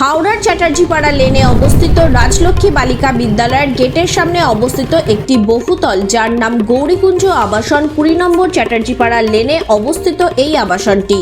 হাওড়ার চ্যাটার্জিপাড়া লেনে অবস্থিত রাজলক্ষ্মী বালিকা বিদ্যালয়ের গেটের সামনে অবস্থিত একটি বহুতল, যার নাম গৌরীকুঞ্জ আবাসন কুড়ি নম্বর চ্যাটার্জিপাড়া লেনে অবস্থিত এই আবাসনটি।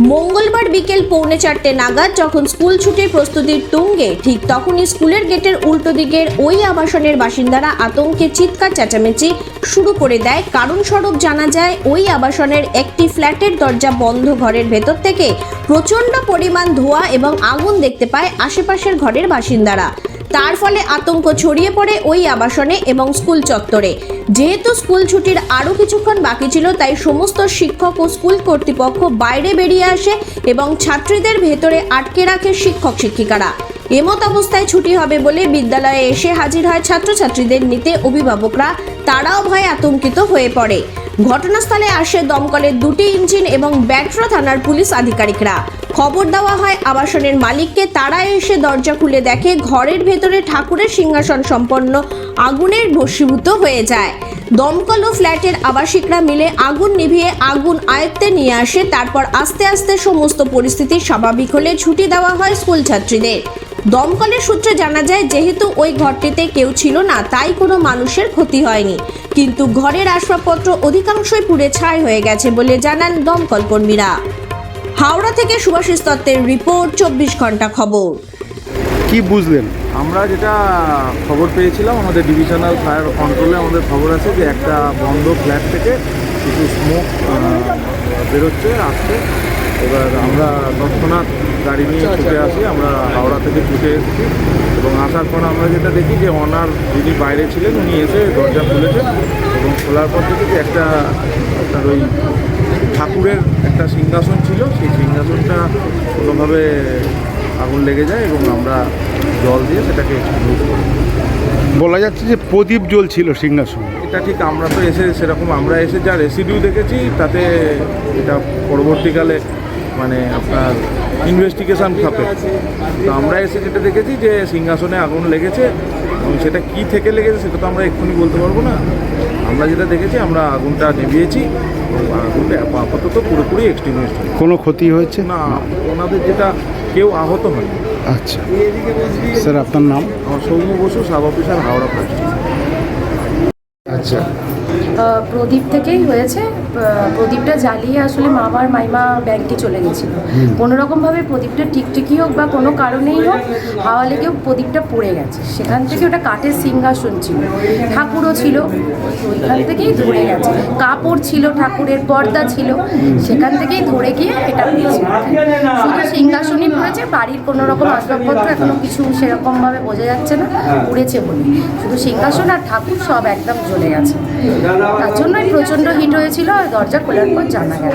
মঙ্গলবার বিকেল পৌনে চারটে নাগাদ যখন স্কুল ছুটির প্রস্তুতির তুঙ্গে, ঠিক তখনই স্কুলের গেটের উল্টো দিকের ওই আবাসনের বাসিন্দারা আতঙ্কে চিৎকার চেঁচামেচি শুরু করে দেয়। কারণ স্বরূপ জানা যায়, ওই আবাসনের একটি ফ্ল্যাটের দরজা বন্ধ ঘরের ভেতর থেকে প্রচণ্ড পরিমাণ ধোঁয়া এবং আগুন দেখতে পায় আশেপাশের ঘরের বাসিন্দারা। তার ফলে আতঙ্ক ছড়িয়ে পড়ে ওই আবাসনে এবং স্কুল চত্বরে। যেহেতু স্কুল ছুটির আরও কিছুক্ষণ বাকি ছিল, তাই সমস্ত শিক্ষক ও স্কুল কর্তৃপক্ষ বাইরে বেরিয়ে আসে এবং ছাত্রীদের ভেতরে আটকে রাখে শিক্ষক শিক্ষিকারা। এমত অবস্থায় ছুটি হবে বলে বিদ্যালয়ে এসে হাজির হয় ছাত্রছাত্রীদের নিতে অভিভাবকরা। তারাও ভয়ে আতঙ্কিত হয়ে পড়ে। ঘটনাস্থলে আসে দমকলের দুটি ইঞ্জিন এবং ব্যাটরা থানার পুলিশ আধিকারিকরা। খবর দেওয়া হয়, আবাসনের মালিককে তারা এসে দরজা খুলে দেখে ঘরের ভেতরে ঠাকুরের সিংহাসন সম্পন্ন আগুনের ভস্মীভূত হয়ে যায়। দমকল ও ফ্ল্যাটের আবাসিকরা মিলে আগুন নিভিয়ে আগুন আয়ত্তে নিয়ে আসে, তারপর আস্তে আস্তে সমস্ত পরিস্থিতি স্বাভাবিক হলে ছুটি দেওয়া হয় স্কুল ছাত্রীদের। দমকলের সূত্রে জানা যায় যেহেতু ওই ঘরটিতে কেউ ছিল না তাই কোনো মানুষের ক্ষতি হয়নি। কিন্তু ঘরের আসবাবপত্র অধিকাংশই পুড়ে ছাই হয়ে গেছে বলে জানান দমকল কর্মীরা। হাওড়া থেকে সুভাষিস দত্তের রিপোর্ট চব্বিশ ঘণ্টা খবর। কি বুঝলেন? আমরা যেটা খবর পেয়েছিলাম আমাদের ডিভিশনাল ফায়ার কন্ট্রোলে আমাদের খবর আছে যে একটা বন্ধ ফ্ল্যাট থেকে কিছু স্মোক বেরোচ্ছে আসছে। এবার আমরা তৎক্ষণাৎ গাড়ি নিয়ে ছুটে আসি আমরা হাওড়া থেকে ছুটে এসেছি। এবং আসার পর আমরা যেটা দেখি যে অনার যিনি বাইরে ছিলেন উনি এসে দরজা খুলেছেন এবং খোলার পর দেখি যে একটা আপনার ওই ঠাকুরের একটা সিংহাসন ছিল। সেই সিংহাসনটা কোনোভাবে আগুন লেগে যায় এবং আমরা জল দিয়ে সেটাকে বলা যাচ্ছে যে প্রদীপ জ্বলছিল সিংহাসন। এটা ঠিক আমরা তো এসে সেরকম আমরা এসে যা রেসিডিউ দেখেছি তাতে এটা পরবর্তীকালে মানে আপনার ইনভেস্টিগেশন খাপে তো আমরা এসে যেটা দেখেছি যে সিংহাসনে আগুন লেগেছে এবং সেটা কি থেকে লেগেছে সেটা তো আমরা এক্ষুনি বলতে পারব না। আমরা যেটা দেখেছি আমরা আগুনটা নিভিয়েছি এবং আগুনটা আপাতত পুরোপুরি এক্সটিংগুইশ কোনো ক্ষতি হয়েছে? না ওনাদের যেটা কেউ আহত হয়নি। আচ্ছা। স্যার আপনার নাম? আমার Soumya Basu sub officer Howrah first. আচ্ছা। প্রদীপ থেকেই হয়েছে। প্রদীপটা জ্বালিয়ে আসলে মামার মাইমা ব্যাংকে চলে গেছিল। কোনো রকমভাবে প্রদীপটা টিকটিকি হোক বা কোনো কারণেই হোক হাওয়া লেগেও প্রদীপটা পড়ে গেছে। সেখান থেকে ওটা কাঠের সিংহাসন ছিল। ঠাকুরও ছিল। ওইখান থেকেই ধরে গেছে। কাপড় ছিল ঠাকুরের পর্দা ছিল। সেখান থেকেই ধরে গিয়ে এটা হয়েছে। শুধু সিংহাসনই পড়েছে বাড়ির কোনো রকম আসবাবপত্র এখনও কিছু সেরকমভাবে বোঝা যাচ্ছে না পুড়েছে বলে। শুধু সিংহাসন আর ঠাকুর সব একদম জ্বলে গেছে। তার জন্যই প্রচণ্ড হিট হয়েছিল আর দরজা খোলার পর জানা গেল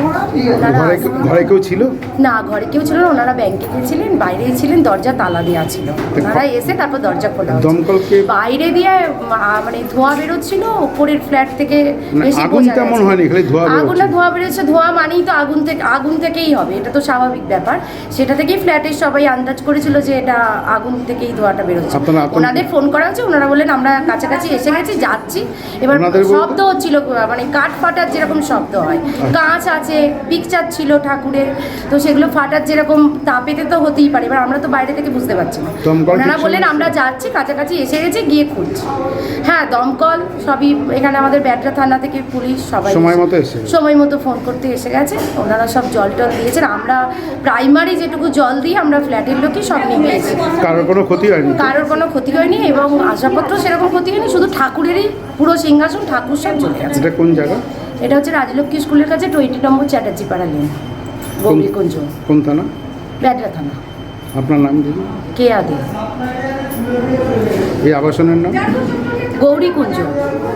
ঘরে ঘরে কেউ ছিল না ঘরে কেউ ছিল না ওনারা ব্যাংকে গেছিলেন বাইরেই ছিলেন দরজা তালা দেওয়া ছিল ওনারা এসে তারপর দরজা খোলা। দমকলকে বাইরে দিয়ে মানে ধোঁয়া বেরোচ্ছিল উপরের ফ্ল্যাট থেকে মানে বেশি আগুন বোঝা তেমন। হয়নি, খালি ধোঁয়া বেরোচ্ছে। আগুনটা ধোঁয়া বেরোচ্ছে ধোঁয়া মানেই তো আগুন থেকে আগুন থেকেই হবে এটা তো স্বাভাবিক ব্যাপার সেটা থেকেই ফ্ল্যাটের সবাই আন্দাজ করেছিল যে এটা আগুন থেকেই ধোঁয়াটা বেরোচ্ছে আপনারা আতঙ্ক- ওনাদের ফোন করা হয়েছে ওনারা বললেন আমরা কাছাকাছি এসে গেছি যাচ্ছি এবার ওনাদের শব্দ হচ্ছিল মানে কাঠ ফাটার যেরকম শব্দ হয়। কাঁচ আছে পিকচার ছিল ঠাকুরের তো সেগুলো ফাটার যেরকম তাপেতে তো হতেই পারে এবার আমরা তো বাইরে থেকে বুঝতে পারছি না। ওনারা বললেন আমরা যাচ্ছি কাছাকাছি এসে গেছি গিয়ে খুঁজছি। হ্যাঁ দমকল সবই এখানে আমাদের ব্যাটরা থানা থেকে পুলিশ সবাই সময় মতো এসে সময় মতো ফোন করতে এসে গেছে ওনারা সব জল টল দিয়েছেন। আমরা প্রাইমারি যেটুকু জল দিয়ে আমরা ফ্ল্যাটের লোকই সব নিভিয়েছি কারোর কোনো ক্ষতি হয়নি? কারোর কোনো ক্ষতি হয়নি এবং আসবাবপত্র সেরকম ক্ষতি হয়নি শুধু ঠাকুরেরই পুরো সিংহাসন ঠাকুর সব চলে এটা কোন জায়গা? এটা হচ্ছে রাজলক্ষ্মী স্কুলের কাছে টোয়েন্টি নম্বর চ্যাটার্জি পাড়া লেন গৌরীকুঞ্জ। কোন থানা? ব্যাডরা থানা। আপনার নাম দিদি? কে আদে? এই আবাসনের নাম? গৌরীকুঞ্জ।